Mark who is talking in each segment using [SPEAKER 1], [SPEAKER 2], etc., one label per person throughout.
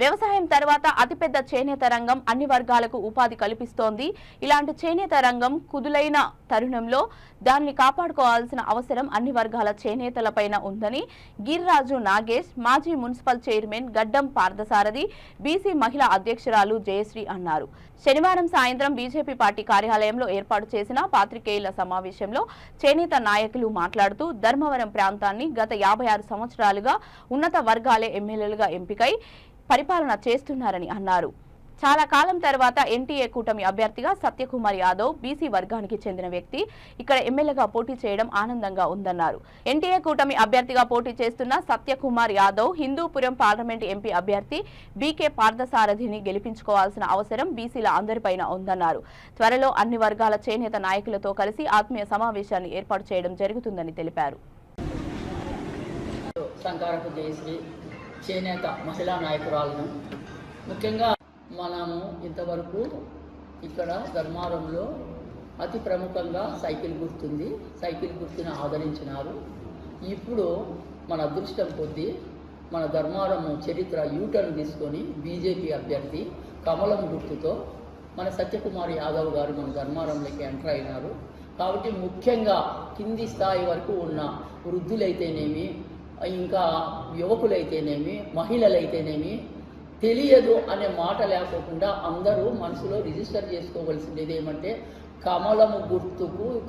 [SPEAKER 1] వ్యవసాయం తర్వాత అతిపెద్ద చేనేత రంగం అన్ని వర్గాలకు ఉపాధి కల్పిస్తోంది. ఇలాంటి చేనేత రంగం కుదులైన తరుణంలో దాన్ని కాపాడుకోవాల్సిన అవసరం అన్ని వర్గాల చేనేతలపైన ఉందని గిరిరాజు నాగేష్ మాజీ మున్సిపల్ చైర్మన్ గడ్డం పార్థసారథి బీసీ మహిళా అధ్యక్షురాలు జయశ్రీ అన్నారు. శనివారం సాయంత్రం బీజేపీ పార్టీ కార్యాలయంలో ఏర్పాటు చేసిన పాత్రికేయుల సమావేశంలో చేనేత నాయకులు మాట్లాడుతూ ధర్మవరం ప్రాంతాన్ని గత యాభై ఆరు సంవత్సరాలుగా ఉన్నత వర్గాలే ఎమ్మెల్యేలుగా ఎంపికై పరిపాలన చేస్తున్నారని అన్నారు. చాలా కాలం తర్వాత ఎన్టీఏ కూటమి అభ్యర్థిగా సత్యకుమార్ యాదవ్ బీసీ వర్గానికి చెందిన వ్యక్తి ఇక్కడ ఎమ్మెల్యేగా పోటీ చేయడం ఆనందంగా ఉందన్నారు. ఎన్టీఏ కూటమి అభ్యర్థిగా పోటీ చేస్తున్న సత్యకుమార్ యాదవ్ హిందూపురం పార్లమెంట్ ఎంపీ అభ్యర్థి బీకే పార్థసారథిని గెలిపించుకోవాల్సిన అవసరం బీసీల అందరిపైన ఉందన్నారు. త్వరలో అన్ని వర్గాల చేనేత నాయకులతో కలిసి ఆత్మీయ సమావేశాన్ని ఏర్పాటు చేయడం జరుగుతుందని తెలిపారు.
[SPEAKER 2] సంకారపు జయశ్రీ చేనేత మహిళా నాయకురాలను. ముఖ్యంగా మనము ఇంతవరకు ఇక్కడ ధర్మారంలో అతి ప్రముఖంగా సైకిల్ గుర్తుంది. సైకిల్ గుర్తుని ఆదరించినారు. ఇప్పుడు మన అదృష్టం కొద్దీ మన ధర్మారం చరిత్ర యూటర్న్ తీసుకొని బీజేపీ అభ్యర్థి కమలం గుర్తుతో మన సత్యకుమార్ యాదవ్ గారు మన ధర్మారంలోకి ఎంటర్ అయినారు. కాబట్టి ముఖ్యంగా కింది స్థాయి వరకు ఉన్న వృద్ధులైతేనేమి ఇంకా యువకులైతేనేమి మహిళలైతేనేమి తెలియదు అనే మాట లేకోకుండా అందరూ మనసులో రిజిస్టర్ చేసుకోవాల్సింది ఏమంటే కమలము గుర్తుకు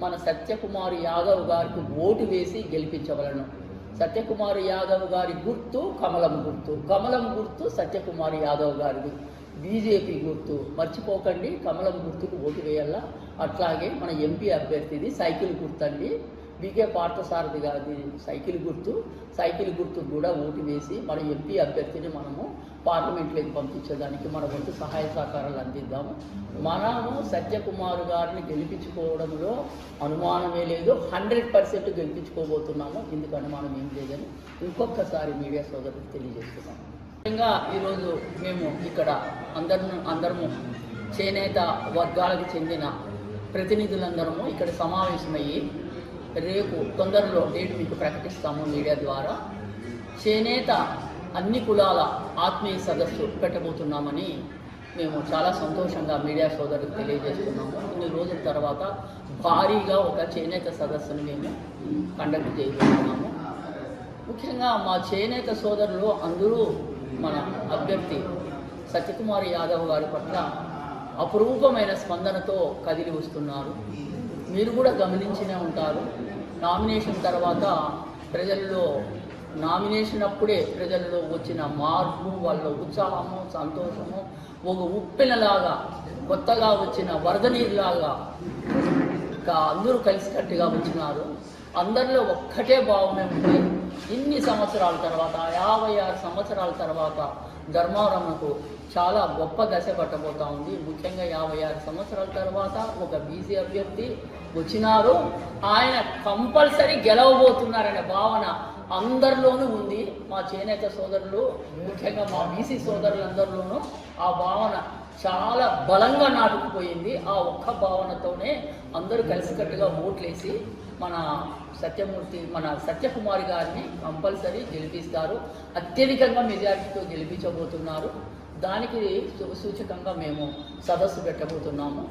[SPEAKER 2] మన సత్యకుమార్ యాదవ్ గారికి ఓటు వేసి గెలిపించవలను. సత్యకుమార్ యాదవ్ గారి గుర్తు కమలం గుర్తు. కమలం గుర్తు సత్యకుమార్ యాదవ్ గారిది. బీజేపీ గుర్తు. మర్చిపోకండి కమలం గుర్తుకు ఓటు వేయాలా? అట్లాగే మన ఎంపీ అభ్యర్థిది సైకిల్ గుర్తండి. బీకే పార్థసారథి గారిది సైకిల్ గుర్తు సైకిల్ గుర్తుకు కూడా ఓటు వేసి మన ఎంపీ అభ్యర్థిని మనము పార్లమెంట్లోకి పంపించడానికి మన వంతు సహాయ సహకారాలు అందిద్దాము. మనము సత్యకుమార్ గారిని గెలిపించుకోవడంలో అనుమానమే లేదు. హండ్రెడ్ పర్సెంట్ గెలిపించుకోబోతున్నాము. ఇందుకు అనుమానం ఏం లేదని ఇంకొకసారి మీడియా సోదరులకు తెలియజేస్తున్నాము. ముఖ్యంగా ఈరోజు మేము ఇక్కడ అందరం అందరము చేనేత వర్గాలకు చెందిన ప్రతినిధులందరము ఇక్కడ సమావేశమయ్యి రేపు తొందరలో డేట్ మీకు ప్రకటిస్తాము మీడియా ద్వారా. చేనేత అన్ని కులాల ఆత్మీయ సదస్సు పెట్టబోతున్నామని మేము చాలా సంతోషంగా మీడియా సోదరులకు తెలియజేస్తున్నాము. ఇన్ని రోజుల తర్వాత భారీగా ఒక చేనేత సదస్సును మేము కండక్ట్ చేయబోతున్నాము. ముఖ్యంగా మా చేనేత సోదరులు అందరూ మన అభ్యర్థి సత్యకుమార్ యాదవ్ గారి పట్ల అపురూపమైన స్పందనతో కదిలి వస్తున్నారు. మీరు కూడా గమనించినే ఉంటారు. నామినేషన్ తర్వాత ప్రజల్లో నామినేషన్ అప్పుడే ప్రజల్లో వచ్చిన మార్పు వాళ్ళ ఉత్సాహము సంతోషము ఒక ఉప్పెనలాగా కొత్తగా వచ్చిన వరద నీరులాగా ఇంకా అందరూ కలిసికట్టుగా వచ్చినారు. అందరిలో ఒక్కటే భావన ఉంది ఇన్ని సంవత్సరాల తర్వాత యాభై ఆరు సంవత్సరాల తర్వాత ధర్మవరంకు చాలా గొప్ప దశ పట్టబోతా ఉంది. ముఖ్యంగా యాభై ఆరు సంవత్సరాల తర్వాత ఒక బీసీ అభ్యర్థి వచ్చినారు. ఆయన కంపల్సరీ గెలవబోతున్నారనే భావన అందరిలోనూ ఉంది. మా చేనేత సోదరులు ముఖ్యంగా మా బీసీ సోదరులందరిలోనూ ఆ భావన చాలా బలంగా నాటుకుపోయింది. ఆ ఒక్క భావనతోనే అందరూ కలిసికట్టుగా ఓట్లేసి మన సత్యమూర్తి మన సత్యకుమారి గారిని కంపల్సరీ గెలిపిస్తారు. అత్యధికంగా మెజారిటీతో గెలిపించబోతున్నారు. దానికి శుభసూచకంగా మేము సదస్సు పెట్టబోతున్నాము.